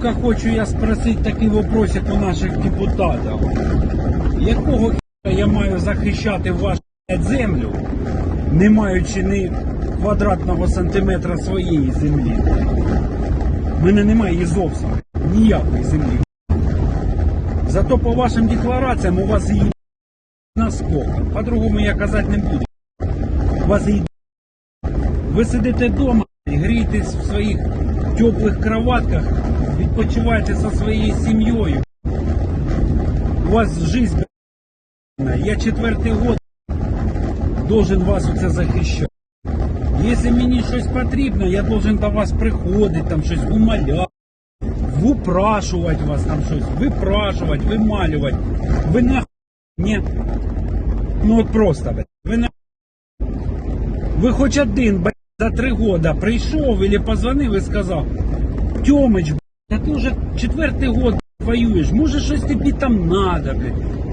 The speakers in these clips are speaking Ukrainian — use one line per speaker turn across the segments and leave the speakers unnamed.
Ну-ка хочу я спросити такий вопросик у наших депутатів. Якого хіра я маю захищати вашу землю, не маючи ні квадратного сантиметра своєї землі? У мене немає її зовсім ніякої землі. Зато по вашим деклараціям у вас її наскока. По-другому я казати не буду. У вас її ви сидите вдома, і грієтесь в своїх теплих кроватках, відпочиваєте зі своєю сім'єю. У вас життя. Я четвертий год должен вас оце захищати. Якщо мені щось потрібно, я должен до вас приходити, там щось умоляти, випрашувати вас там щось, випрашувати, вималювати. Ви нахуй не... Ну от просто, блядь, ви на... Ви хоч один, блядь, за три года прийшов или позвонив і сказав, Тьомич, блядь, та ти вже четвертий год воюєш, може щось тобі там надо.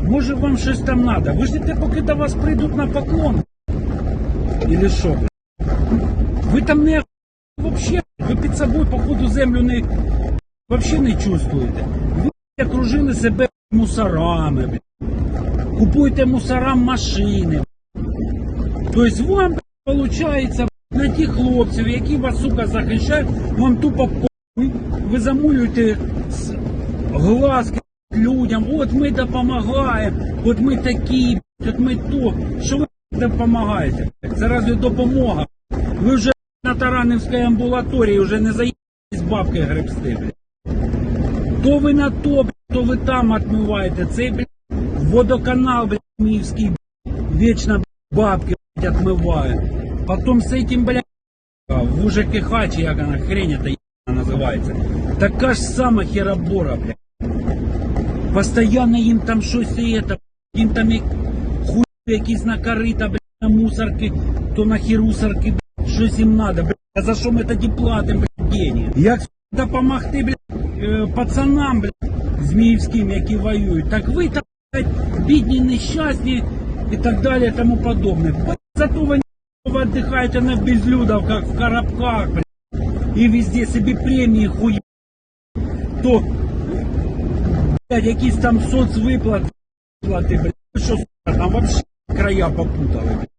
Може вам щось там надо. Ви ждете, поки до вас прийдуть на поклон. Или що? Ви там не вообще, ви під собою, походу, землю не вообще не чувствуєте. Ви окружили себе мусорами, блядь. Купуєте мусорам машини. Тобто вам виходить на тих хлопців, які вас, сука, захищають, вам тупо. Ви замулюєте с- глазки людям, от ми допомагаємо, от ми такі, от ми то. Що ви допомагаєте? Це разве допомога? Ви вже на Таранівській амбулаторії вже не заїдетесь бабки гребсти, блядь. То ви на то, блядь, то ви там отмиваєте. Цей, блядь, водоканал, блядь, Миевский, вечно блядь, бабки, блядь, отмывают. Потом с этим, блядь, а, в УЖКХ, чи як вона хрень это ебана називається. Така ж сама херобора, блядь. Постоянно їм там щось і это, їм там і хуй якісь на корита, блядь, на мусорки, то на хірусорки, блядь, щось їм надо, блядь. А за що ми тоді платимо, блядь, деньги? Як допомогти, блядь, е, пацанам, блядь, зміївським, які воюють, так ви там, блядь, бідні, нещасні і так далі, тому подобне. Блядь, Зато ви ви отдыхаете на безлюдовках, в коробках, блядь, і везде собі премії хуй. То, блядь, якісь там соцвиплати, блядь, ви що, сука, там вообще края попутали, блядь.